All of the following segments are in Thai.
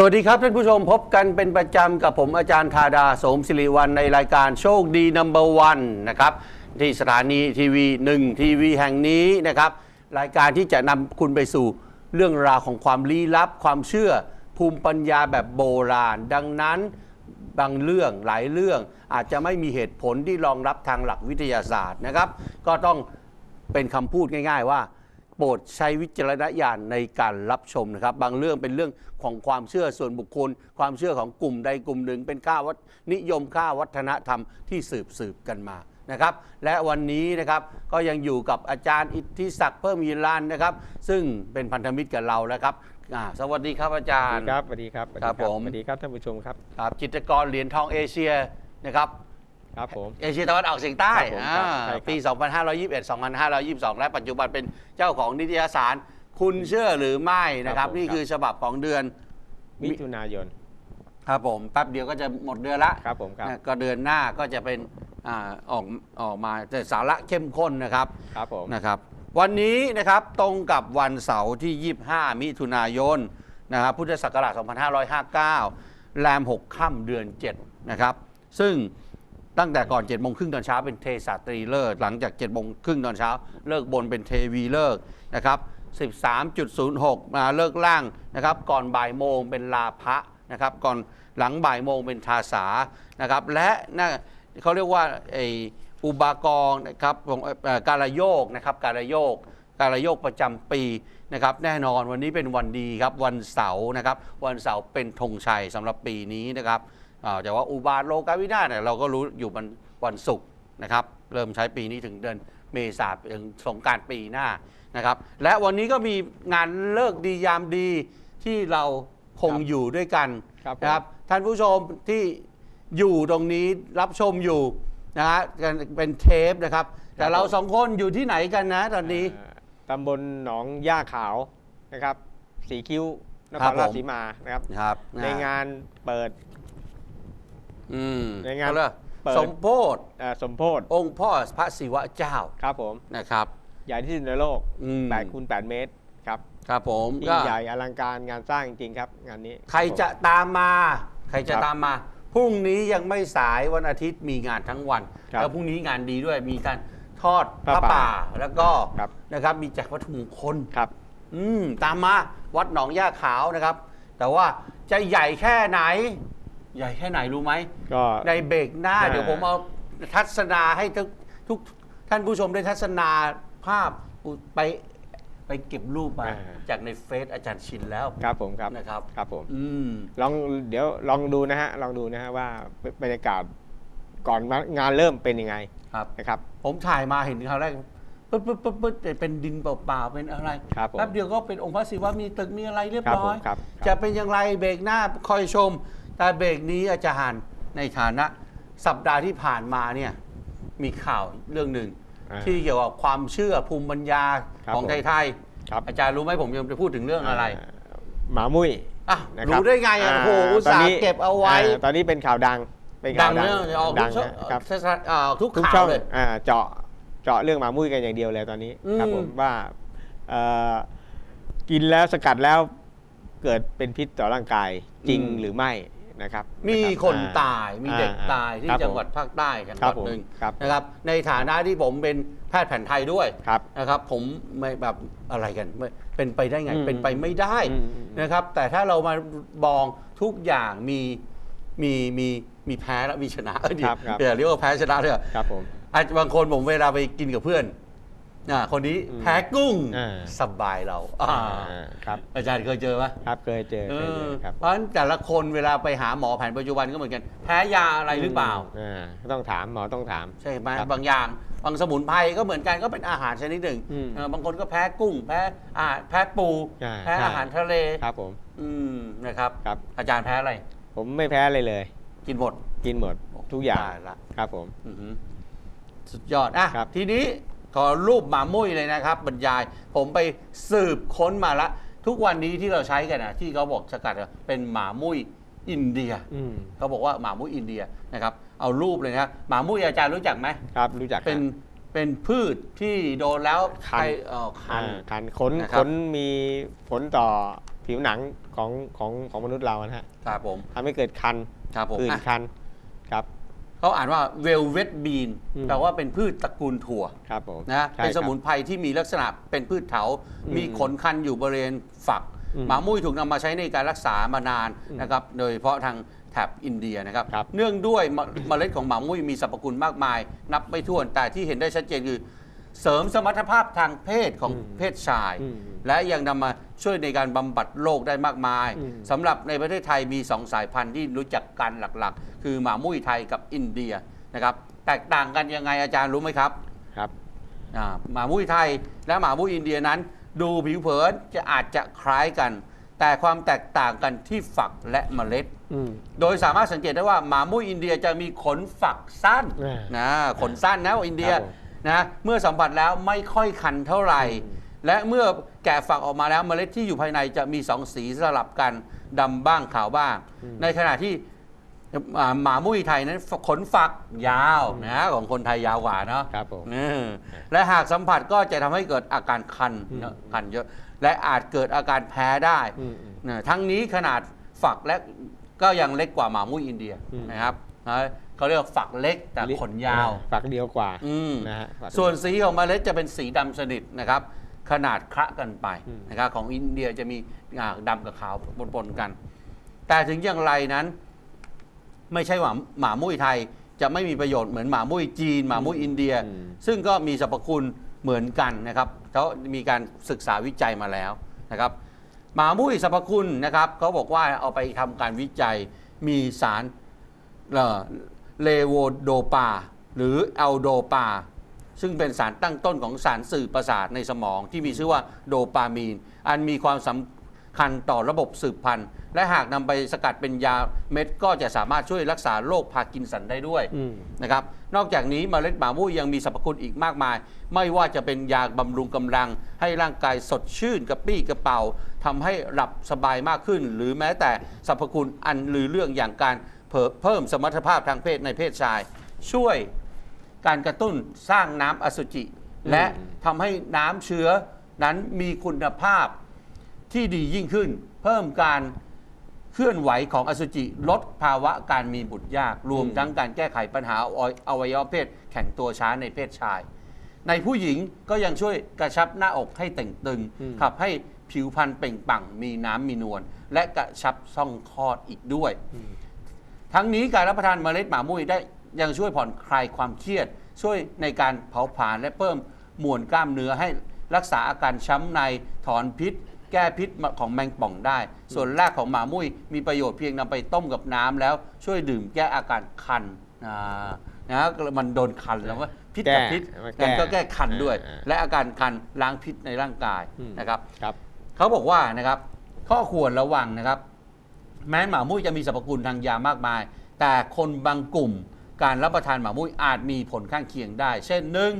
สวัสดีครับท่านผู้ชมพบกันเป็นประจำกับผมอาจารย์ธาดาโสมศิริวัลในรายการโชคดีนัมเบอร์วันนะครับที่สถานีทีวีหนึ่งทีวีแห่งนี้นะครับ รายการที่จะนำคุณไปสู่เรื่องราวของความลี้ลับ ความเชื่อภูมิปัญญาแบบโบราณ ดังนั้นบางเรื่องหลายเรื่องอาจจะไม่มีเหตุผลที่รองรับทางหลักวิทยาศาสตร์นะครับ ก็ต้องเป็นคำพูดง่าย ๆ ว่า โปรดใช้วิจารณญาณในการรับชมนะครับ บางเรื่องเป็นเรื่องของความเชื่อส่วนบุคคล ความเชื่อของกลุ่มใดกลุ่มหนึ่ง เป็นค่าวัฒนิยมค่าวัฒนธรรมที่สืบสืบกันมานะครับ และวันนี้นะครับก็ยังอยู่กับอาจารย์อิทธิศักดิ์เพิ่มยีรันนะครับ ซึ่งเป็นพันธมิตรกับเราแล้วครับอ่าสวัสดีครับอาจารย์ ครับสวัสดีครับสวัสดีครับผม สวัสดีครับท่านผู้ชมครับ ครับจิตรกรเหรียญทองเอเชียนะครับ ครับผม เอเชียตะวันออกเฉียงใต้ครับผมครับอ่าใช่ครับ ปี 2521 2522 และปัจจุบันเป็นเจ้าของนิตยสาร คุณเชื่อหรือไม่นะครับ ครับผม นี่คือฉบับของเดือน มิถุนายนครับผมแป๊บเดียวก็จะหมดเดือนละครับผมครับนะก็เดือนหน้าก็จะเป็นอาออกออกมาแต่สาระเข้มข้นนะครับ ครับผม นะครับวันนี้นะครับตรงกับวันเสาร์ที่ 25 มิถุนายนนะครับพุทธศักราช 2559 แรม 6 ค่ำเดือน 7 นะครับ ซึ่ง ตั้งแต่ก่อน7โมงครึ่งตอนเช้าเป็นเทศาตรีเลิกษ์หลังจาก7โมงครึ่งตอนเช้า เลิกบนเป็นเทวีเลิกษ์นะครับ13.06มาเลิกล่างนะครับ ก่อนบ่ายโมงเป็นลาพะนะครับ ก่อนหลังบ่ายโมงเป็นทาสานะครับ และน่าเขาเรียกว่าไออุบากองนะครับการโยกนะครับการโยกการโยกประจำปีนะครับ แน่นอนวันนี้เป็นวันดีครับ วันเสาร์นะครับ วันเสาร์เป็นธงชัยสำหรับปีนี้นะครับ แต่ว่าอุบาทโลกาวินาศเนี่ยเราก็รู้อยู่วันวันศุกร์นะครับ เริ่มใช้ปีนี้ถึงเดือนเมษาถึงสงกรารปีหน้านะครับ และวันนี้ก็มีงานเลิกดียามดีที่เราคงครับอยู่ด้วยกันครับผมนะครับ ท่านผู้ชมที่อยู่ตรงนี้รับชมอยู่นะฮะกันเป็นเทปนะครับ แต่เราสองคนอยู่ที่ไหนกันนะตอนนี้เอ่อตำบลหนองย่าขาวนะครับ สีคิ้วนคครัรบราชผมสีมานะครับครับ ในงานเปิด อืมในงานเขเรียกเปิด สมโพธเอ่อสมโพธองค์พ่อพระศิวะเจ้าครับผม นะครับ ใหญ่ที่สุดในโลกอืม 8คูณ8เมตรครับครับผมยิ่ก็งใหญ่อลังการงานสร้างจริงๆครับ งานนี้ใครจะตามมา ใครจะครับตามมาพรุ่งนี้ยังไม่สายวันอาทิตย์มีงานทั้งวัน ครับแล้วพรุ่งนี้งานดีด้วยมีการทอดพพระระป่าป่าแล้วก็ครับ นะครับ มีแจกวัตถุมงคล ครับ อืมตามมาวัดหนองย่าขาวนะครับ แต่ว่าจะใหญ่แค่ไหน ใหญ่แค่ไหนรู้ไหม ก็ ในเบรกหน้า อ่า เดี๋ยวผมเอาทัศนาให้ทุกทุกท่านผู้ชมได้ทัศนาภาพไปไปเก็บรูปมา จากในเฟซอาจารย์ชินแล้ว ครับผมครับนะครับ ครับผม อืม ลองเดี๋ยวลองดูนะฮะลองดูนะฮะว่าบรรยากาศก่อนงานเริ่มเป็นยังไงครับ นะครับ ผมถ่ายมาเห็นคราวแรกปึ๊ดปึ๊ดปึ๊ดปึ๊ดเป็นดินเปล่าๆเป็นอะไรครับผมแป๊บเดียวก็เป็นองค์พระศิวะมีตึกมีอะไรเรียบครับร้ผอมยครับ จะเป็นอย่างไรเบรกหน้าคอยชม แต่เบรกนี้อาจารย์ในฐานะ สัปดาห์ที่ผ่านมาเนี่ยมีข่าวเรื่องหนึ่งอ่าที่เกี่ยวกับความเชื่อภูมิปัญญาครับของผมไทยครับๆอาจารย์รู้ไหมผมจะพูดถึงเรื่องอะไร หมามุ้ยอะนะครับรู้ได้ไงอะโอ้โหอุตส่าตนห์นี้เก็บเอาไว้ ตอนนี้เป็นข่าวดังเป็นดัข่างวดังเรื่องออกดัทุงกช่องนะครับอ่าทุกทุกข่าช่วองเลยอ่าเจาะเจาะเรื่องหมามุ้ยกันอย่างเดียวเลยตอนนี้อืมครับผมว่าเอ่อกินแล้วสกัดแล้วเกิดเป็นพิษต่อร่างกายจริงหรือไม่ นะครับมีะรับคนอ่ตายมีเด็กอ่ตายที่ครับจังหวัดผมภาคใต้จังหครัวับดผมหนึ่งครับนะครับ ในฐานะที่ผมเป็นแพทย์แผนไทยด้วยครับ นะครับผมไม่แบบอะไรกันไม่เป็นไปได้ไง อืมเป็นไปไม่ได้อืมอืม นะครับ แต่ถ้าเรามามองทุกอย่างมีมีมีมีแพ้และมีชนะเออเดี๋ยวครับครับ เดี๋ยวเรียกว่าแพ้ชนะเถอะ ครับผม อาจบางคนผมเวลาไปกินกับเพื่อน อ่าคนนี้อืมแพ้กุ้งอ่า สบายเราอ่าอ่าครับอาจารย์เคยเจอไหมครับเคยเจอเอเคยเจออครับเพราะฉะนั้นแต่ละคนเวลาไปหาหมอแผนปัจจุบันก็เหมือนกัน แพ้ยาอะไรหรือเปล่า อ่าต้องถามหมอต้องถาม ใช่ไหมครับบางอย่างบางสมุนไพรก็เหมือนกันก็เป็นอาหารชนิดหนึ่งอืมเออบางคนก็แพ้กุ้งแพ้อาหารแพ้ปู อ่าแพ้ใช่ อาหารทะเลครับผม อืมนะครับ ครับ อาจารย์แพ้อะไร ผมไม่แพ้เลยเลย กินหมดกินหมดทุกอย่างตละครับผม อื้อหือสุดยอดอะครับ ทีนี้ ขอรูปหมามุ้ยเลยนะครับ บรรยาย ผมไปสืบค้นมาละ ทุกวันนี้ที่เราใช้กันนะที่เขาบอกสกัดอะเป็นหมามุ้ยอินเดียอืมเขาบอกว่าหมามุ้ยอินเดียนะครับ เอารูปเลยนะหมามุ้ยอาจารย์รู้จักไหมครับรู้จักเป็นฮะเป็นพืชที่โดนแล้วคันใครเอ่อคันอ่าคันขนนะครับ ขนมีผลต่อผิวหนังของของของมนุษย์เรานะฮะครับผมทำให้เกิดคันครับผม ผื่นอะคันครับ เขาอ่านว่า velvet bean อืมแปลว่าเป็นพืชตระกูลถั่วครับผมนะใช่เป็นสมุนครับไพรที่มีลักษณะเป็นพืชเถา อืมมีขนคันอยู่บริเวณฝัก อืมหมามุ้ยถูกนำมาใช้ในการรักษามานานอืมนะครับ โดยเฉพาะทางแถบอินเดียนะครับ ครับ เนื่องด้วยเมเมล็ดของหมามุ้ยมีสรรพคุณมากมาย นับไม่ถ้วนแต่ที่เห็นได้ชัดเจนคือ เสริมสมรรถภาพทางเพศของอืมเพศชาย อืมและยังนำมาช่วยในการบำบัดโรคได้มากมายอืม สำหรับในประเทศไทยมีสองสายพันธุ์ที่รู้จักกันหลักๆ คือหมามุ้ยไทยกับอินเดียนะครับแตกต่างกันยังไงอาจารย์รู้ไหมครับครับอ่าหมามุ้ยไทยและหมามุ้ยอินเดียนั้น ดูผิวเผินจะอาจจะคล้ายกัน แต่ความแตกต่างกันที่ฝักและเมล็ด อืม โดยสามารถสังเกตได้ว่าหมามุ้ยอินเดียจะมีขนฝักสั้นอ่านะขนสั้นนะอินเดีย ครับผม นะเมื่อสัมผัสแล้วไม่ค่อยคันเท่าไหร่ และเมื่อแกะฝักออกมาแล้วเมล็ดที่อยู่ภายในจะมีสองสีสลับกันดำบ้างขาวบ้าง ในขณะที่อ่า หมามุ้ยไทยนั้นขนฝักยาวนะของคนไทยยาวกว่าเนาะครับผมเออและหากสัมผัสก็จะทำให้เกิดอาการคันอืมเนอะคันเยอะ และอาจเกิดอาการแพ้ได้อืมอืมนะทั้งนี้ขนาดฝักและก็ยังเล็กกว่าหมามุ้ยอินเดียอืมนะครับนะเขาเรียกว่าฝักเล็กแต่ขนยาว ฝักเดียวกว่าอืมนะฮะฝักส่วนสีของเมล็ดจะเป็นสีดำสนิทนะครับ ขนาดคละกันไปอืมนะครับของอินเดียจะมีอ่าดำกับขาวปนๆกัน แต่ถึงอย่างไรนั้น ไม่ใช่ว่าหมามุ้ยไทยจะไม่มีประโยชน์เหมือนหมามุ้ยจีน หมามุ้ยอินเดีย อืม ซึ่งก็มีสรรพคุณเหมือนกันนะครับเขามีการศึกษาวิจัยมาแล้วนะครับ หมามุ้ยสรรพคุณนะครับเขาบอกว่าเอาไปทำการวิจัยมีสารเลโวโดปา หรือแอลโดปา ซึ่งเป็นสารตั้งต้นของสารสื่อประสาทในสมองที่มีชื่อว่าโดปามีน อันมีความสำ คัญต่อระบบสืบพันธุ์ และหากนำไปสกัดเป็นยาเม็ดก็จะสามารถช่วยรักษาโรคพาร์กินสันได้ด้วยอืม นะครับ นอกจากนี้เมล็ดหมามุ้ยยังมีสรรพคุณอีกมากมาย ไม่ว่าจะเป็นยาบำรุงกำลัง ให้ร่างกายสดชื่นกระปรี้กระเป๋าทำให้หลับสบายมากขึ้น หรือแม้แต่สรรพคุณอันลือเรื่องอย่างการเพิ่มเพิ่มสมรรถภาพทางเพศในเพศชาย ช่วย การกระตุ้นสร้างน้ำอสุจิอืมและทำให้น้ำเชื้อนั้นมีคุณภาพ ที่ดียิ่งขึ้น เพิ่มการเคลื่อนไหวของอสุจิลดภาวะการมีบุตรยาก รวมทั้งการแก้ไขปัญหาอวัยวะเพศแข็งตัวช้าในเพศชาย ในผู้หญิงก็ยังช่วยกระชับหน้าอกให้เต่งตึงอืมขับให้ผิวพรรณเปล่งปลั่งมีน้ำมีนวลและกระชับช่องคลอดอีกด้วย ทั้งนี้การรับประทานเมล็ดหมามุ้ยได้ยังช่วยผ่อนคลายความเครียด ช่วยในการเผาผลาญและเพิ่มมวลกล้ามเนื้อให้รักษาอาการช้ำในถอนพิษ แก้พิษของแมงป่องได้ ส่วนรากของหมามุ้ยมีประโยชน์เพียงนำไปต้มกับน้ำแล้วช่วยดื่มแก้อาการคันอ่านะมันโดนคันแล้วว่าพิษกับพิษแก้งั้นก็แก้คันด้วยอ่าและอาการคันล้างพิษในร่างกายอืมนะครับครับเขาบอกว่านะครับข้อควรระวังนะครับ แม้หมามุ้ยจะมีสรรพคุณทางยามากมาย แต่คนบางกลุ่มการรับประทานหมามุ้ยอาจมีผลข้างเคียงได้ เช่นหนึ่ง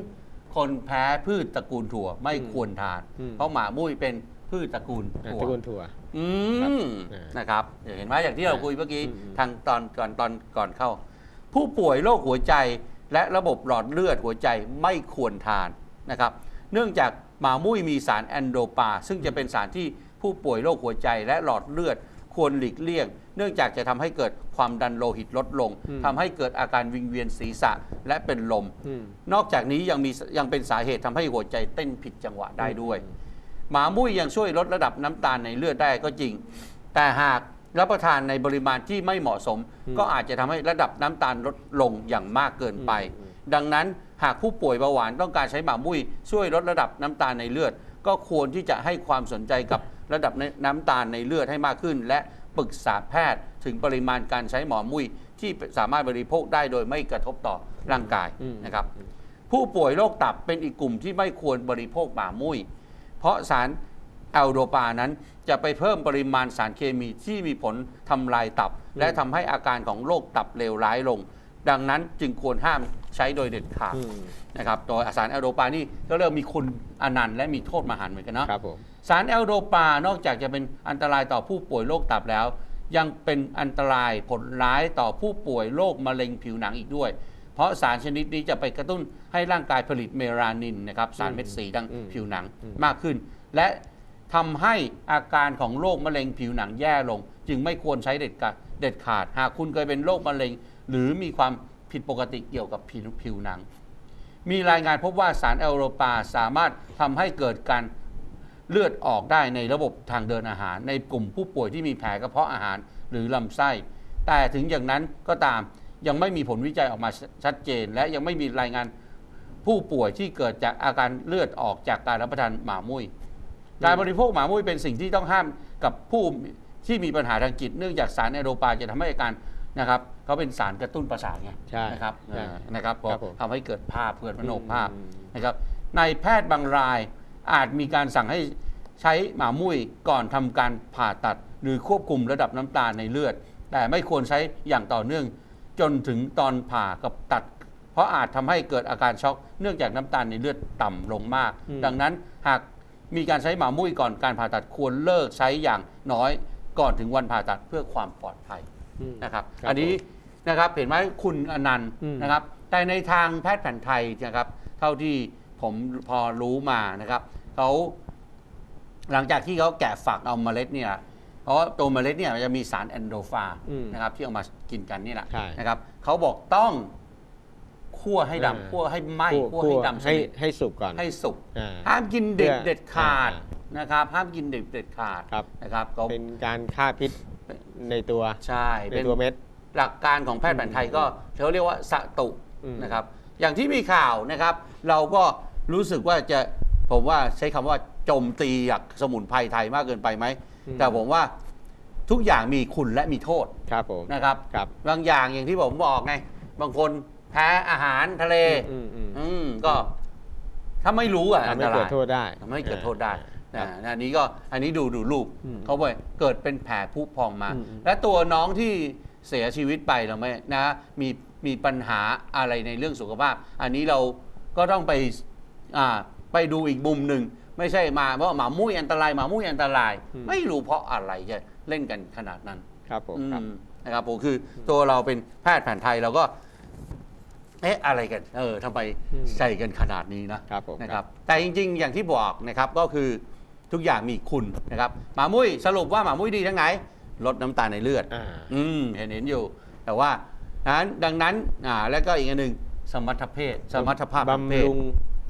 คนแพ้พืชตระกูลถั่วไม่อืมควรทานอืมเพราะหมามุ้ยเป็น พืชตระกูลอะถั่วตระกูลถั่ว อืมครับนะครับเห็นไหมอย่างที่เราอ่าคุยเมื่อกี้อืมอืมทางตอนก่อนตอนก่อนเข้า ผู้ป่วยโรคหัวใจและระบบหลอดเลือดหัวใจไม่ควรทานนะครับ เนื่องจากหมามุ้ยมีสารแอนโดปา ซึ่งจะเป็นสารที่ผู้ป่วยโรคหัวใจและหลอดเลือดควรหลีกเลี่ยง เนื่องจากจะทำให้เกิดความดันโลหิตลดลงอืมทำให้เกิดอาการวิงเวียนศีรษะและเป็นลมอืมนอกจากนี้ยังมียังเป็นสาเหตุทำให้หัวใจเต้นผิดจังหวะได้ด้วยอืม หมามุ้ยยังช่วยลดระดับน้ำตาลในเลือดได้ก็จริง แต่หากรับประทานในปริมาณที่ไม่เหมาะสม อืมก็อาจจะทำให้ระดับน้ำตาลลดลงอย่างมากเกินไป อืม ดังนั้นหากผู้ป่วยเบาหวานต้องการใช้หมามุ้ยช่วยลดระดับน้ำตาลในเลือด ก็ควรที่จะให้ความสนใจกับระดับน้ำตาลในเลือดให้มากขึ้น และปรึกษาแพทย์ถึงปริมาณการใช้หมอมุ้ยที่สามารถบริโภคได้โดยไม่กระทบต่อร่างกายอืม นะครับ ผู้ป่วยโรคตับเป็นอีกกลุ่มที่ไม่ควรบริโภคหมามุ้ย เพราะสารแอลโดปานั้นจะไปเพิ่มปริมาณสารเคมีที่มีผลทำลายตับ และทำให้อาการของโรคตับเลวร้ายลง ดังนั้นจึงควรห้ามใช้โดยเด็ดขาดอืมนะครับโดยสารแอลโดปานี่ก็เรียกว่ามีคุณอนันต์และมีโทษมหันต์เหมือนกันเนาะครับผมสารแอลโดปานอกจากจะเป็นอันตรายต่อผู้ป่วยโรคตับแล้ว ยังเป็นอันตรายผลร้ายต่อผู้ป่วยโรคมะเร็งผิวหนังอีกด้วย เพราะสารชนิดนี้จะไปกระตุ้นให้ร่างกายผลิตเมลานินนะครับสารเม็ดสีดังอืมผิวหนังอืมมากขึ้น และทำให้อาการของโรคมะเร็งผิวหนังแย่ลง จึงไม่ควรใช้เด็ดขาดเด็ดขาด หากคุณเคยเป็นโรคมะเร็ง หรือมีความผิดปกติเกี่ยวกับผิวผิวหนัง มีรายงานพบว่าสารแอโรปาสามารถทำให้เกิดการเลือดออกได้ในระบบทางเดินอาหาร ในกลุ่มผู้ป่วยที่มีแผลกระเพาะอาหารหรือลำไส้ แต่ถึงอย่างนั้นก็ตาม ยังไม่มีผลวิจัยออกมาชัดเจน และยังไม่มีรายงานผู้ป่วยที่เกิดจากอาการเลือดออกจากการรับประทานหมามุ้ยการบริโภคหมามุ้ยเป็นสิ่งที่ต้องห้ามกับผู้ที่มีปัญหาทางจิตเนื่องจากสารแอโรปาจะทำให้อาการนะครับเขาเป็นสารกระตุ้นประสาทไงใช่นะครับใช่อ่านะครับพอครับผมทำให้เกิดภาพเกิดมโนภาพอืมนะครับในแพทย์บางรายอาจมีการสั่งให้ใช้หมามุ้ยก่อนทำการผ่าตัด หรือควบคุมระดับน้ำตาลในเลือด แต่ไม่ควรใช้อย่างต่อเนื่อง จนถึงตอนผ่ากับตัด เพราะอาจทำให้เกิดอาการช็อกเนื่องจากน้ำตาลในเลือดต่ำลงมากอืมดังนั้นหากมีการใช้หมามุ้ยก่อนการผ่าตัดควรเลิกใช้อย่างน้อยก่อนถึงวันผ่าตัดเพื่อความปลอดภัยอืมนะครับครับ อันนี้นะครับเห็นไหมคุณอนันต์อืมนะครับ แต่ในทางแพทย์แผนไทยนะครับ เท่าที่ผมพอรู้มานะครับเขาหลังจากที่เขาแกะฝักเอาเมล็ดเนี่ยเพ ราะว่าตัวเมล็ดเนี่ยมันจะมีสารแอนโดฟาอืมนะครับที่เอามากินกันนี่แหละใช่ นะครับเขาบอกต้องคั่วให้เออดำคั่วให้ไหม้คั่วคั่วให้คั่วดำสให้นิทให้สุกก่อน ให้สุกอ่าห้ามกินเด็ดเพื่อเด็ดขาดอ่นะครับ ห้ามกินเด็ดเด็ดขาดครับ นะครับเขาเป็นการฆ่าพิษในตัวใช่ในเป็น ตัวเม็ด หลักการของแพทย์แผนไทยก็เขาเรียกว่าสตุอืม นะครับ อย่างที่มีข่าวนะครับ เราก็รู้สึกว่าจะผมว่าใช้คำว่าโจมตีจากสมุนไพรไทยมากเกินไปไหม แต่ผมว่าทุกอย่างมีคุณและมีโทษครับผมนะครับ ครับ บางอย่างอย่างที่ผมบอกไง บางคนแพ้อาหารทะเล อืมอืมอืมก็ ถ้าไม่รู้อะอัทำนให้ตเกิราดยโทษได้ทำให้เกิดโทษได้ครันะบอันนี้ก็อันนี้ดูดูรูปอืม เขาบอกเกิดเป็นแผลผุพองมาอืมอืม และตัวน้องที่เสียชีวิตไปเราไหมนะมีมีปัญหาอะไรในเรื่องสุขภาพ อันนี้เราก็ต้องไปอ่าไปดูอีกมุมหนึ่ง ไม่ใช่มาว่าหมามุ้ยอันตรายหมามุ้ยอันตราย อืม ไม่รู้เพราะอะไรจะเล่นกันขนาดนั้นครับผมอืมครับนะครับผมคือตัวเราเป็นแพทย์แผนไทยเราก็ เอ๊ะอะไรกัน เออทำไมอืม ใส่กันขนาดนี้นะ ครับผม นะครับแต่จริงๆ อย่างที่บอกนะครับก็คือทุกอย่างมีคุณนะครับหมามุ้ยสรุปว่าหมามุ้ยดีทั้งไหนลดน้ำตาลในเลือด อ่า อืมเห็นเห็นอยู่ แต่ว่านั้นดังนั้นอ่าแล้วก็อีกอันหนึ่งสมรรถเพศสมรรถภาพทางเพบำศรุง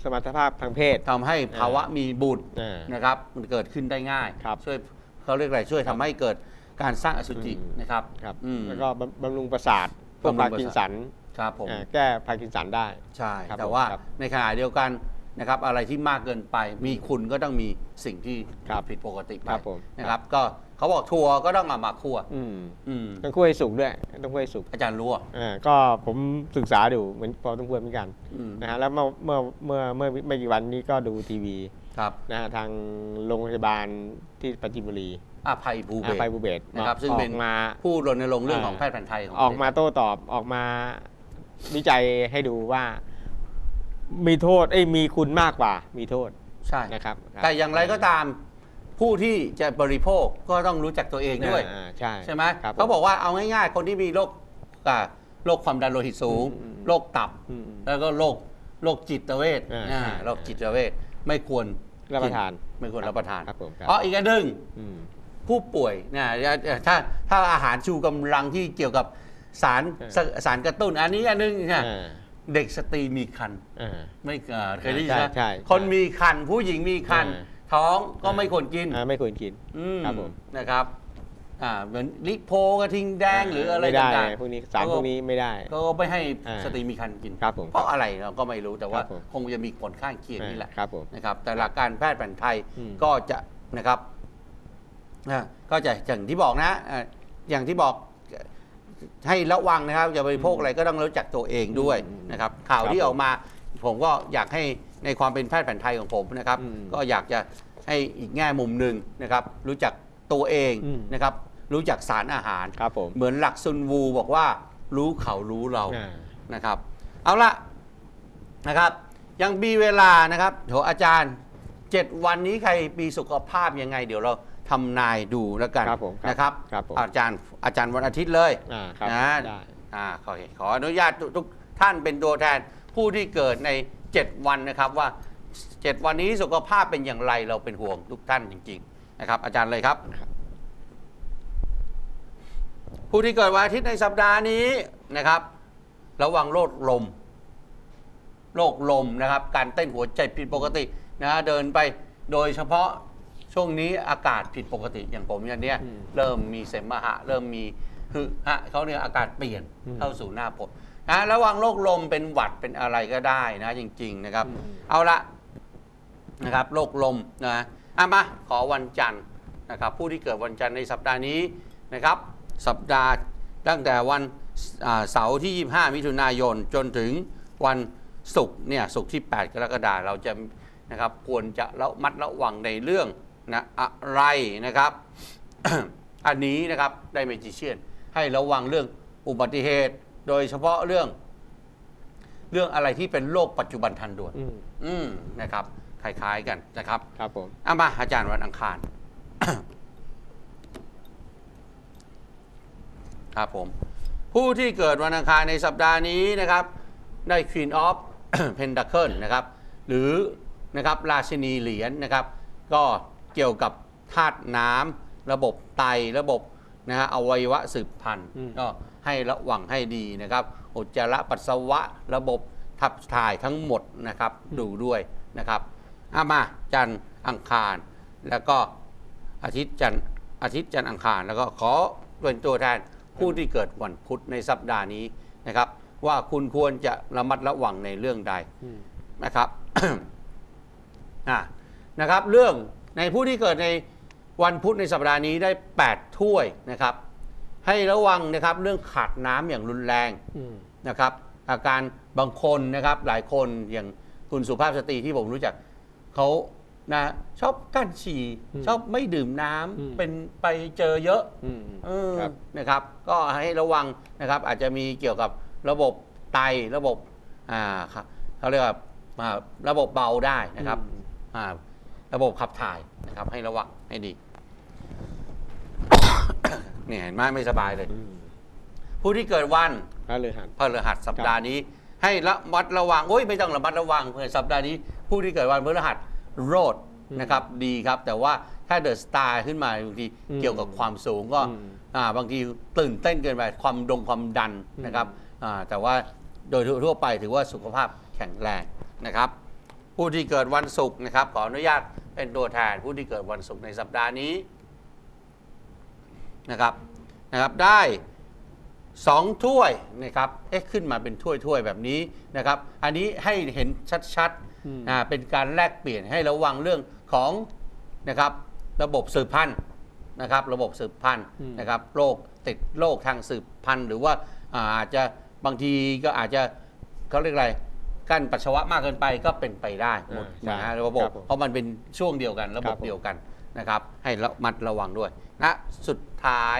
สมรรถภาพทางเพศ ทำให้ภาวะมีบุตรอ่านะครับ มันเกิดขึ้นได้ง่ายครับช่วยเขาเรียกอะไรช่วยทำให้เกิดการสร้างอสุจิอืม นะครับครับอืม แล้วก็บำบำรุงประสาทพวกบำรุพางประสาทร์กินสันครับผม อ่าแก้พาร์กินสันได้ ใช่ ครับแต่ว่าผมครับในขณะเดียวกันนะครับอะไรที่มากเกินไป มีคุณก็ต้องมีสิ่งที่ครับผิดปกติไปครับผม นะครับ ก็ เขาบอกทัวร์ก็ต้องเอามาคั่วอืมอืมต้องคั่วให้สุกด้วย ต้องคั่วให้สุกอาจารย์รู้อะอ่าก็ผมศึกษาดูเหมือนพอสมควรเหมือนกันอืมนะฮะแล้วเมื่อเมื่อเมื่อเมื่อไม่กี่วันนี้ก็ดูทีวีครับนะฮะทางโรงพยาบาลที่ปัจจินบุรีอาภัยภูเบอาศไปบูเบศนะครับซึ่งอเป็อนกมา ผู้รณรงค์เรื่องอ่าของแพทย์แผนไทยของออกมาโต้ตอบออกมาวิจัยให้ดูว่า มีโทษเอ้ยมีคุณมากกว่า มีโทษใช่ นะครับ แต่อย่างไรก็ตาม ผู้ที่จะบริโภคก็ต้องรู้จักตัวเองด้วยอ่าใช่ใช่ไหมครับเขาบอกว่าเอาง่ายๆ คนที่มีโรคอ่าโรคความดันโลหิตสูงอืมอืมโรคตับอืมอืม แล้วก็โรคโรคจิตเวชอ่าอ่าใช่ โรคจิตเวชไม่ควรรับประทานไม่ควรรับประทานครับผมครับอ๋ออีกอันหนึ่ง อืม ผู้ป่วยนะถ้าถ้าอาหารชูกำลังที่เกี่ยวกับสารเออ สสารกระตุ้นอันนี้อันหนึงเนี่ยอ่าเด็กสตรีมีคันอ่า ไม่เอ่อเคยได้ยินใช่ไหมใช่คนมีคันผู้หญิงมีคันเออ ท้องก็ไม่ควรกินอ่าไม่ควรกินอืมครับผมนะครับอ่าเหมือนลิโพกระทิงแดงหรืออะไรไม่ได้ต่างพวกนี้สารพวกนี้ไม่ได้ๆก็ไม่ให้อ่าสตรีมีคันกินครับผมเพราะอะไรเราก็ไม่รู้แต่ว่าครับผมคงจะมีผลข้างเคียงนี่แหละครับผมนะครับ แต่หลักการแพทย์แผนไทยอืมก็จะนะครับอ่าก็จะอย่างที่บอกนะอ่าอย่างที่บอกให้ระวังนะครับจะบริโภคอะไรก็ต้องรู้จักตัวเองด้วยอืมนะครับ ข่าวครับที่ผมออกมา ผมก็อยากให้ ในความเป็นแพทย์แผนไทยของผมนะครับอืมก็อยากจะให้อีกแง่มุมหนึ่งนะครับ รู้จักตัวเองอืมนะครับ รู้จักสารอาหาร ครับผม เหมือนหลักซุนวูบอกว่า รู้เขารู้เราอ่านะครับ เอาละนะครับ ยังมีเวลานะครับโถอาจารย์ 7 วันนี้ใครมีสุขภาพยังไง เดี๋ยวเราทำนายดูแล้วกันครับผมครับนะครับครับผมอาจารย์อาจารย์วันอาทิตย์เลยอ่าครับนะได้อ่าขอขออนุญาตทุกทุกท่านเป็นตัวแทนผู้ที่เกิดใน 7 วันนะครับว่าเจ็ดวันนี้สุขภาพเป็นอย่างไรเราเป็นห่วงทุกท่านจริง ๆ นะครับ อาจารย์เลยครับ ผู้ที่เกิดวันอาทิตย์ในสัปดาห์นี้นะครับ ระวังโรคลมโรคลมนะครับ การเต้นหัวใจผิดปกตินะเดินไปโดยเฉพาะช่วงนี้อากาศผิดปกติอย่างผมอย่างเนี้ยอืมเริ่มมีเสมหะ เริ่มมีฮึฮะเขาเนี่ยอากาศเปลี่ยนอืมเข้าสู่หน้าฝน นะระวังโรคลมเป็นหวัดเป็นอะไรก็ได้นะจริงๆนะครับอืมเอาละนะครับโรคลมนะอะมาขอวันจันทร์นะครับ ผู้ที่เกิดวันจันทร์ในสัปดาห์นี้นะครับ สัปดาห์ตั้งแต่วันอ่าเสาร์ที่ 25 มิถุนายนจนถึงวันศุกร์เนี่ยศุกร์ที่ 8 กรกฎาคมเราจะนะครับควรจะระมัดระวังในเรื่องนะอะไรนะครับ อันนี้นะครับได้เมจิเชียนให้ระวังเรื่องอุบัติเหตุ โดยเฉพาะเรื่อง เรื่องอะไรที่เป็นโรคปัจจุบันทันด่วน อืมอืมนะครับคล้าย ๆ กันนะครับครับผม เอามาอาจารย์วันอังคาร ครับผม ผู้ที่เกิดวันอังคารในสัปดาห์นี้นะครับ ได้ Queen of Pentacle นะครับ หรือนะครับราชินีเหรียญนะครับ ก็เกี่ยวกับธาตุน้ำระบบไตระบบนะฮะอวัยวะสืบพันธุ์อืม ก็ ให้ระวังให้ดีนะครับอุจจาระปัสสาวะระบบทับถ่ายทั้งหมดนะครับดูด้วยนะครับอามาจันทร์อังคาร แล้วก็อาทิตย์จันทร์อาทิตย์จันทร์อังคาร แล้วก็ขอเป็นตัวแทนผู้ที่เกิดวันพุธในสัปดาห์นี้นะครับ ว่าคุณควรจะระมัดระวังในเรื่องใดอืมนะครับอะนะครับ เรื่องในผู้ที่เกิดในวันพุธในสัปดาห์นี้ได้ 8 ถ้วยนะครับ ให้ระวังนะครับเรื่องขาดน้ำอย่างรุนแรงอืมนะครับ อาการบางคนนะครับหลายคนอย่างคุณสุภาพสตรีที่ผมรู้จักเขานะชอบกั้นฉี่อืมชอบไม่ดื่มน้ำอืมเป็นไปเจอเยอะอืมเออครับนะครับ ก็ให้ระวังนะครับ อาจจะมีเกี่ยวกับระบบไตระบบอ่าครับเขาเรียกว่าอ่าระบบเบาได้นะครับอืมอ่าระบบขับถ่ายนะครับ ให้ระวังให้ดี เนี่ยเห็นไหมไม่สบายเลยอืมผู้ที่เกิดวันพระฤหัสพฤหัสสัปดาห์นี้ ให้ระมัดระวังโอ้ยไม่ต้องระมัดระวังเพื่อสัปดาห์นี้ ผู้ที่เกิดวันพฤหัสโรดอืมนะครับ ดีครับ แต่ว่าถ้าเดอะสตาร์ขึ้นมาบางทีอืมเกี่ยวกับความสูงก็อืมอ่าบางทีตื่นเต้นเกินไปความดงความดันนะครับอ่าแต่ว่าโดยทั่วไปถือว่าสุขภาพแข็งแรงนะครับ ผู้ที่เกิดวันศุกร์นะครับ ขออนุญาตเป็นตัวแทนผู้ที่เกิดวันศุกร์ในสัปดาห์นี้ นะครับนะครับได้สองถ้วยนะครับเอ๊ะขึ้นมาเป็นถ้วยถ้วยๆแบบนี้นะครับอันนี้ให้เห็นชัดอืมๆอ่าเป็นการแลกเปลี่ยนให้ระวังเรื่องของนะครับระบบสืบพันธุ์นะครับระบบสืบพันธุ์อืมนะครับโรคติดโรคทางสืบพันธุ์หรือว่าอ่าอาจจะบางทีก็อาจจะเขาเรียกอะไรกั้นปัสสาวะมากเกินไปก็เป็นไปได้หมดอ่านะฮะใช่ระบบครับผมเพราะมันเป็นช่วงเดียวกันระบครับบผมเดียวกัน นะครับให้ระมัดระวังด้วยนะสุดท้าย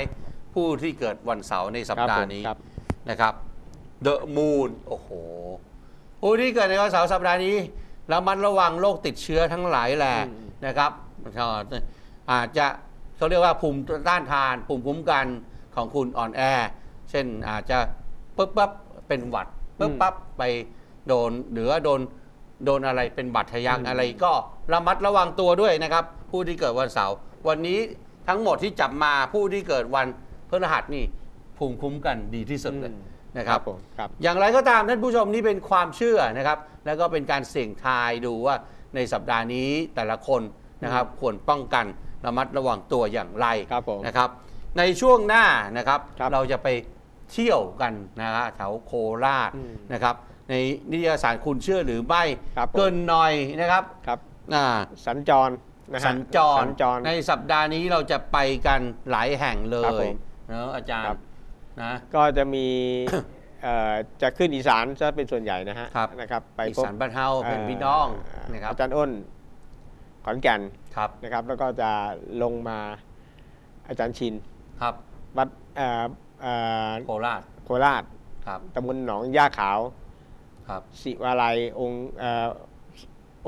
ผู้ที่เกิดวันเสาร์ในสัปดาห์นี้ครับนะครับ The Moon โอ้โหผู้ที่เกิดในวันเสาร์สัปดาห์นี้ระมัดระวังโรคติดเชื้อทั้งหลายแหละอืม นะครับอาจจะเขาเรียกว่าภูมิต้านทานภูมิคุ้มกันของคุณอ่อนแอ เช่นอาจจะปึ๊บปั๊บเป็นหวัดปึ๊บปั๊บไปโดนหรือว่าโดนโดนอะไรเป็นบัตรทะยักอืม อะไรก็ระมัดระวังตัวด้วยนะครับ ผู้ที่เกิดวันเสาร์วันนี้ทั้งหมดที่จับมาผู้ที่เกิดวันพฤหัสนี่ภูมิคุ้มกันดีที่สุดเลยอืมนะครับผมครับ อย่างไรก็ตามท่านผู้ชมนี่เป็นความเชื่อนะครับ แล้วก็เป็นการเสี่ยงทายดูว่าในสัปดาห์นี้แต่ละคนนะครับควรป้องกันระมัดระวังตัวอย่างไรครับผมนะครับ ในช่วงหน้านะครับครับเราจะไปเที่ยวกันนะฮะแถวโคราชอืมนะครับ ในนิตยสารคุณเชื่อหรือไม่ครับผมเกินหน่อยนะครับครับอ่าสัญจร นะฮะสัญจร สัญจร ในสัปดาห์นี้เราจะไปกันหลายแห่งเลครับผยมเนอะอาจารครัย์บ นะ ก็จะมี เอ่อจะขึ้นอีสานจะเป็นส่วนใหญ่นะฮะครับ นะครับไปอีพบสานบ้านเฮาเป็นพี่น้องนะครับอาจารย์อ้นขอนแก่นครับนะครับ แล้วก็จะลงมาอาจารย์ชิน ครับวัดเอ่อเอ่อโคราชโคราชครับตำบลหนองย่าขาวครับศิวาลัยองค์เอ่อ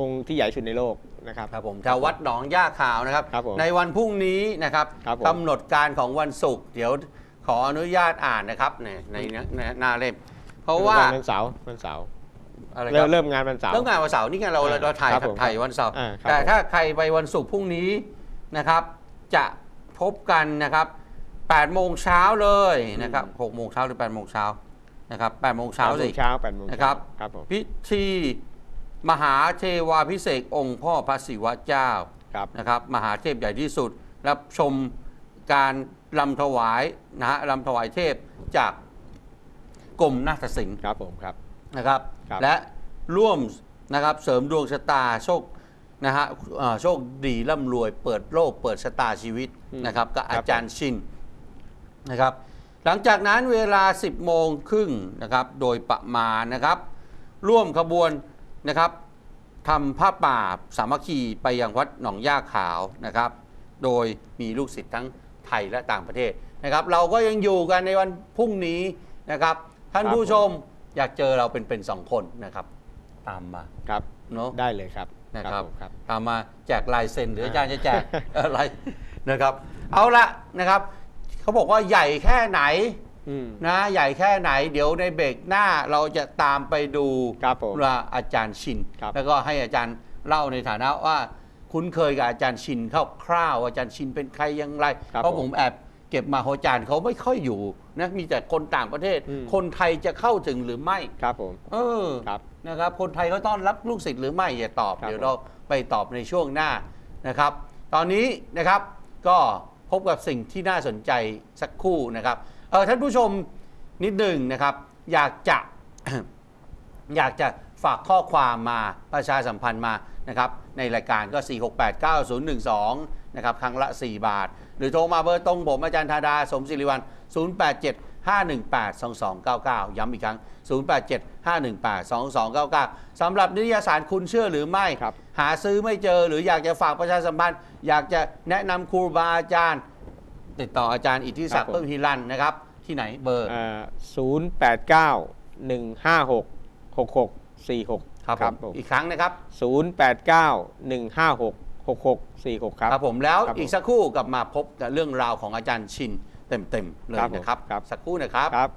องค์ที่ใหญ่สุดในโลกนะครับ ครับผมแถววัดหนองย่าขาวนะครับ ครับผมในวันพรุ่งนี้นะครับครับผม กำหนดการของวันศุกร์เดี๋ยวขออนุญาตอ่านนะครับในในในหน้าเล่มเพราะว่าวันเสาร์วันเสาร์อะไรคเริ่รัมบเริ่มงานวันเสาร์ เริ่มงานวันเสาร์นี่ไงเราอ่าเราถ่ายครับผมถ่ายวันเสาร์อ่าครับแต่ผม ถ้าใครไปวันศุกร์พรุ่งนี้นะครับ จะพบกันนะครับ8โมงเช้าเลยนะครับ6โมงเช้าหรือ8โมงเช้านะครับ8โมงเช้าแปดโมสิงเช้าแปดโมงนะครับ ครับผม พิธี มหาเทวาพิเศษกองค์พ่อพระศิวะเจ้าครับนะครับ มหาเทพใหญ่ที่สุด รับชมการลำถวายนะฮะลำถวายเทพจากกรมนาฏศิลป์ครับผมครับนะครับ ครับ และร่วมนะครับเสริมดวงชะตาโชคนะฮะเอ่อโชคดีร่ำรวย เปิดโลกเปิดชะตาชีวิตนะครับกับ อาจารย์ชินนะครับ หลังจากนั้นเวลา 10 โมงครึ่งนะครับ โดยประมาณนะครับ ร่วมขบวน นะครับทำผ้าป่าสามัคคีไปยังวัดหนองย่าขาวนะครับ โดยมีลูกศิษย์ทั้งไทยและต่างประเทศนะครับ เราก็ยังอยู่กันในวันพรุ่งนี้นะครับ ท่านครับผู้ชมอยากเจอเราเป็นเป็นสองคนนะครับ ตามมาครับเนาะได้เลยครับนะครับผมครับตามมาแจกลายเซ็นหรืออาจารย์อ่าจะแจกอะไรนะครับ เอาละนะครับ เขาบอกว่าใหญ่แค่ไหนอืม นะใหญ่แค่ไหนเดี๋ยวในเบรกหน้าเราจะตามไปดูครับผมว่าอาจารย์ชินครับแล้วก็ให้อาจารย์เล่าในฐานะว่า คุ้นเคยกับอาจารย์ชินคร่าวๆว่าอาจารย์ชินเป็นใครอยังไรครับเพราะผมผมแอบเก็บมาเพราะอาจารย์เขาไม่ค่อยอยู่นะมีแต่คนต่างประเทศอืมคนไทยจะเข้าถึงหรือไม่ครับผม เออครับนะครับ คนไทยเขาต้อนรับลูกศิษย์หรือไม่อย่าตอบครับเดี๋ยวเราไปตอบในช่วงหน้านะครับ ตอนนี้นะครับก็พบกับสิ่งที่น่าสนใจสักครู่นะครับ เออท่านผู้ชมนิดหนึ่งนะครับ อยากจะ อยากจะฝากข้อความมาประชาสัมพันธ์มานะครับในรายการก็ 4689012 นะครับ ครั้งละ 4 บาท หรือโทรมาเบอร์ตรงผม อาจารย์ธาดา สมศิริวัล087 518 2299 ย้ำอีกครั้ง 087 518 2299 สำหรับนิตยสารคุณเชื่อหรือไม่ครับหาซื้อไม่เจอหรืออยากจะฝากประชาสัมพันธ์ อยากจะแนะนำครูบาอาจารย์ ติดต่ออาจารย์อิทธิศักดิ์ครับผม เพิ่มฮิรันนะครับ ที่ไหนเบอร์ ศูนย์แปดเก้าหนึ่งห้าหกหกหกสี่หกครับผมอีกครั้งนะครับ ศูนย์แปดเก้าหนึ่งห้าหกหกหกสี่หกครับ ครับผมแล้วครับผมอีกสักครู่กลับมาพบกับเรื่องราวของอาจารย์ชินเต็มๆเลยครับผมนะครับครับ สักครู่นะครับ ครับ